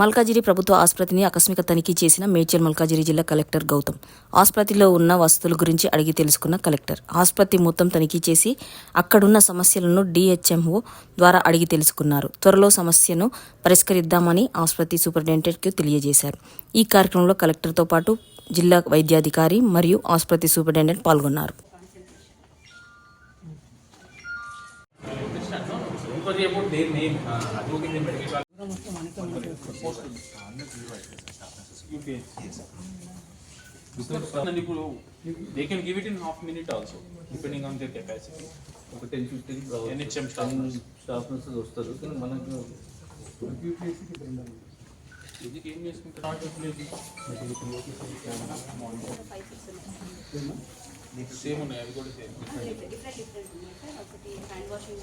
మల్కాజిరి ప్రభుత్వ ఆసుపత్రిని ఆకస్మిక తనిఖీ చేసిన మేడ్చల్ మల్కాజిరి జిల్లా కలెక్టర్ గౌతమ్. ఆసుపత్రిలో ఉన్న వస్తువుల గురించి అడిగి తెలుసుకున్న కలెక్టర్. ఆసుపత్రి మొత్తం తనిఖీ చేసి అక్కడున్న సమస్యలను డిహెచ్ఎంఓ ద్వారా అడిగి తెలుసుకున్నారు. త్వరలో సమస్యను పరిష్కరిద్దామని ఆసుపత్రి సూపరింటెండెంట్కు తెలియజేశారు. ఈ కార్యక్రమంలో కలెక్టర్తో పాటు జిల్లా వైద్యాధికారి మరియు ఆసుపత్రి సూపరింటెండెంట్ పాల్గొన్నారు. Uh, uh, ఇప్పుడు they can give it in half minute also, depending on their capacity. ఒక ten fifteen staff nurse. Staff nurses వస్తారు కానీ మనకు ఇది ఏం చేసుకుంటారు నాట్ సేమ్ ఉన్నాయి అవి కూడా సేమ్ డిఫరెంట్ డిఫరెంట్ ఒకటి హ్యాండ్ వాషింగ్